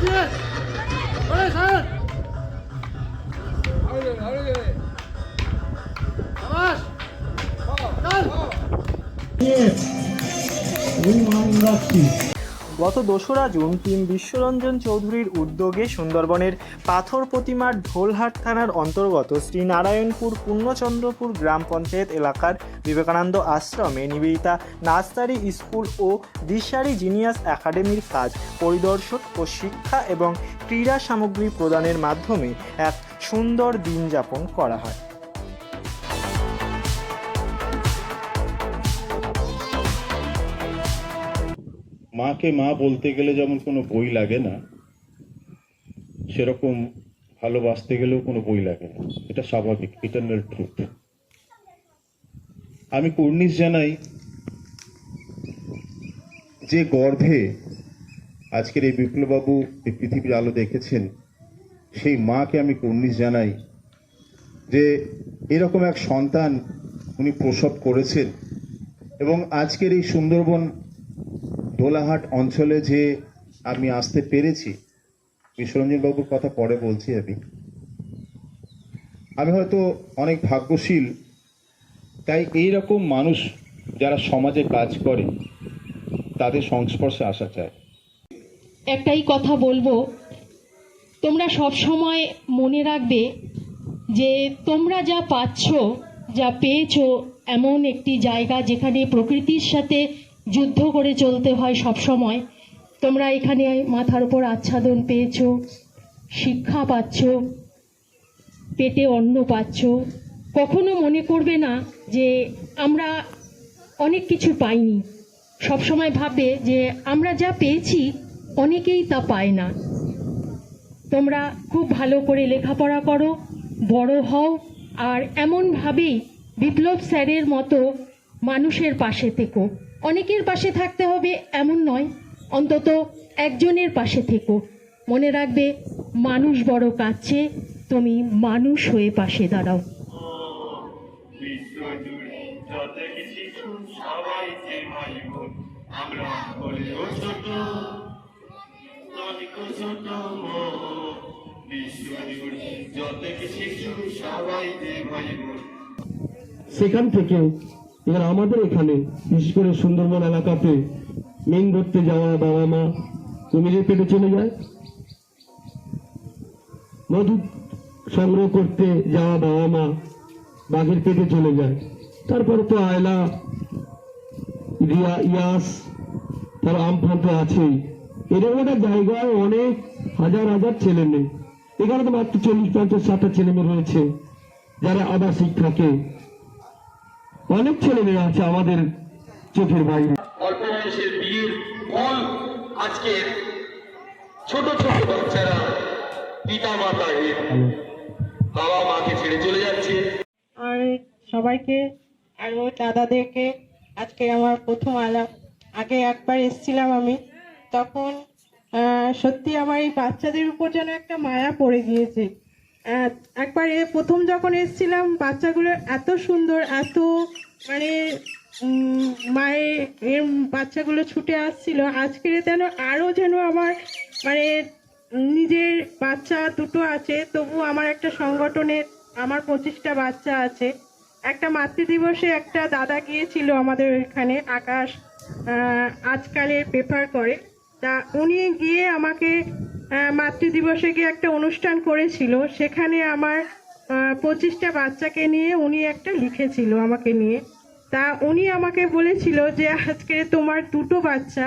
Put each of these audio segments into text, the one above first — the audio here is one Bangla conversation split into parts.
দিয়ে ওরে স্যার আবাস চল গত দোসরা জুন টিম বিশ্বরঞ্জন চৌধুরীর উদ্যোগে সুন্দরবনের পাথর প্রতিমার ঢোলহাট থানার অন্তর্গত শ্রী নারায়ণপুর পূর্ণচন্দ্রপুর গ্রাম পঞ্চায়েত এলাকার বিবেকানন্দ আশ্রমে নিবেদিতা নার্সারি স্কুল ও দিশারি জিনিয়াস একাডেমির কাজ পরিদর্শন ও শিক্ষা এবং ক্রীড়া সামগ্রী প্রদানের মাধ্যমে এক সুন্দর দিন যাপন করা হয়। মাকে মা বলতে গেলে যেমন কোনো বই লাগে না, সেরকম ভালোবাসতে গেলেও কোনো বই লাগে না। এটা স্বাভাবিক ইটার্নাল ট্রুথ আমি কর্নিশ জানাই যে গর্ভে আজকের এই বিপ্লববাবু এই পৃথিবীর আলো দেখেছেন, সেই মাকে আমি কর্নিশ জানাই যে এরকম এক সন্তান উনি প্রসব করেছেন এবং আজকের এই সুন্দরবন দোলাহাট অঞ্চলে যে আমি আসতে পেরেছি বিশ্বরঞ্জন বাবুর কথা পরে বলছি আমি। আমি হয়তো অনেক ভাগ্যশীল, তাই এই রকম মানুষ যারা সমাজে কাজ করে, তাদের সংস্পর্শে আসা চায় একটাই কথা বলব, তোমরা সব সময় মনে রাখবে যে তোমরা যা পাচ্ছ, যা পেয়েছ, এমন একটি জায়গা যেখানে প্রকৃতির সাথে যুদ্ধ করে চলতে হয় সব সময়। তোমরা এখানে মাথার উপর আচ্ছাদন পেয়েছ, শিক্ষা পাচ্ছ, পেটে অন্ন পাচ্ছ। কখনো মনে করবে না যে আমরা অনেক কিছু পাইনি। সবসময় ভাববে যে আমরা যা পেয়েছি, অনেকেই তা পায় না। তোমরা খুব ভালো করে লেখাপড়া করো, বড় হও, আর এমনভাবেই বিপ্লব স্যারের মতো মানুষের পাশে থেকো। অনেকের পাশে থাকতে হবে এমন নয়, অন্তত একজনের পাশে থেকো। মনে রাখবে, মানুষ বড় কাছে তুমি মানুষ হয়ে পাশে দাঁড়াও। সেখান থেকে এবার আমাদের এখানে, বিশেষ করে সুন্দরবন এলাকাতে মেন ধরতে যাওয়া বাবা মা কুমিরের পেটে চলে যায়? মধু সংগ্রহ করতে যাওয়া বাবা মা বাঘের পেটে চলে যায়। তারপরে তো আয়লা ইয়াস, তার আমফান তো আছেই। এরকম একটা জায়গায় অনেক হাজার হাজার ছেলে মেয়ে। এখানে তো মাত্র চল্লিশ, পঞ্চাশ, ষাটটা ছেলে মেয়ে রয়েছে, যারা আবাসিক থাকে। অনেক ছেলে মেয়ে আছে আমাদের চোখের বাইরে। অল্প বয়সের বিয়ের ফল আজকে ছোট ছোট বাচ্চারা পিতা মাতা বাবা মাকে ছেড়ে চলে যাচ্ছে। আর সবাইকে আর ওর দাদাদেরকে আজকে আমার প্রথম আলাপ আগে একবার এসেছিলাম আমি তখন সত্যি আমার এই বাচ্চাদের উপর যেন একটা মায়া পড়ে গিয়েছে। একবার প্রথম যখন এসেছিলাম, বাচ্চাগুলো এত সুন্দর, এত মানে মায়ের বাচ্চাগুলো ছুটে আসছিল। আজকের যেন আরও যেন আমার মানে নিজের বাচ্চা দুটো আছে, তবু আমার একটা সংগঠনের, আমার পঁচিশটা বাচ্চা আছে। একটা মাতৃ দিবসে একটা দাদা গিয়েছিল আমাদের এখানে, আকাশ আজকালের পেপার করে। তা উনি গিয়ে আমাকে আহ, মাতৃ দিবসে গিয়ে একটা অনুষ্ঠান করেছিল। সেখানে আমার পঁচিশটা বাচ্চাকে নিয়ে উনি একটা লিখেছিল আমাকে নিয়ে। তা উনি আমাকে বলেছিল যে আজকে তোমার দুটো বাচ্চা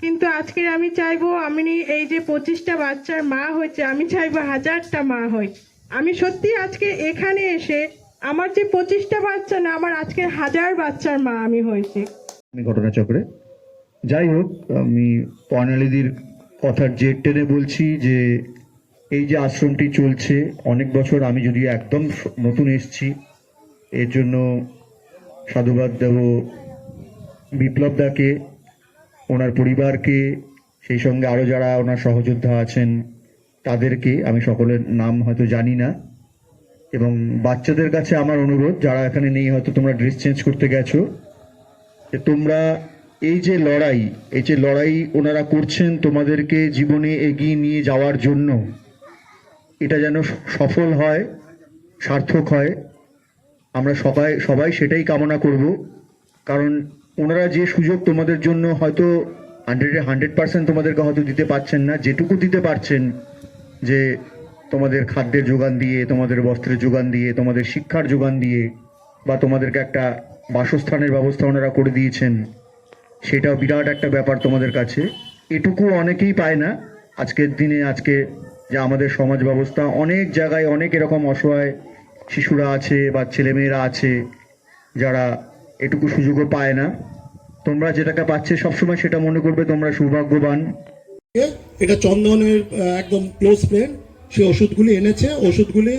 কিন্তু আজকে আমি চাইব আমি এই যে পঁচিশটা বাচ্চার মা হয়েছে আমি চাইব হাজারটা মা হয়। আমি সত্যি আজকে এখানে এসে আমার যে পঁচিশটা বাচ্চা না আমার আজকে হাজার বাচ্চার মা আমি হয়েছে। ঘটনাচক্রে। যাই হোক আমি কর্ণালীদির কথার জের টেনে বলছি যে এই যে আশ্রমটি চলছে, অনেক বছর আমি যদি একদম নতুন এসছি, এর জন্য সাধুবাদ দেব বিপ্লব দাকে, ওনার পরিবারকে, সেই সঙ্গে আরও যারা ওনার সহযোদ্ধা আছেন, তাদেরকে, আমি সকলের নাম হয়তো জানি না, এবং বাচ্চাদের কাছে আমার অনুরোধ, যারা এখানে নেই, হয়তো তোমরা ড্রেস চেঞ্জ করতে গেছো, যে তোমরা এই যে লড়াই, এই যে লড়াই ওনারা করছেন তোমাদেরকে জীবনে এগিয়ে নিয়ে যাওয়ার জন্য, এটা যেন সফল হয়, সার্থক হয়, আমরা সবাই সবাই সেটাই কামনা করব। কারণ ওনারা যে সুযোগ তোমাদের জন্য হয়তো হান্ড্রেডে হান্ড্রেড পার্সেন্ট তোমাদেরকে হয়তো দিতে পারছেন না, যেটুকু দিতে পারছেন, যে তোমাদের খাদ্যের যোগান দিয়ে, তোমাদের বস্ত্রের যোগান দিয়ে, তোমাদের শিক্ষার যোগান দিয়ে, বা তোমাদেরকে একটা বাসস্থানের ব্যবস্থা ওনারা করে দিয়েছেন। সেটাও বিরাট একটা ব্যাপার তোমাদের কাছে। এটুকু অনেকেই পায় না। আজকের দিনে, আজকে যে আমাদের সমাজ ব্যবস্থা, অনেক জায়গায় অনেক এরকম অসহায় শিশুরা আছে বা ছেলেমেয়েরা আছে, যারা এটুকু সুযোগও পায় না। তোমরা যেটাকে পাচ্ছে সবসময় সেটা মনে করবে তোমরা সৌভাগ্যবান। এটা চন্দনের একদম ক্লোজ ফ্রেন্ড সে ওষুধগুলি এনেছে, ওষুধগুলি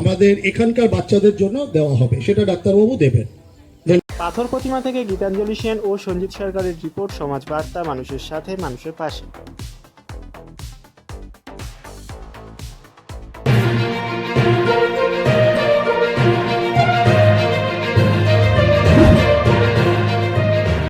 আমাদের এখানকার বাচ্চাদের জন্য দেওয়া হবে। সেটা ডাক্তারবাবু দেবেন। পাথর প্রতিমা থেকে গীতাঞ্জলি সেন ও সঞ্জিত সরকারের রিপোর্ট সমাজ বার্তা মানুষের সাথে মানুষের পাশে।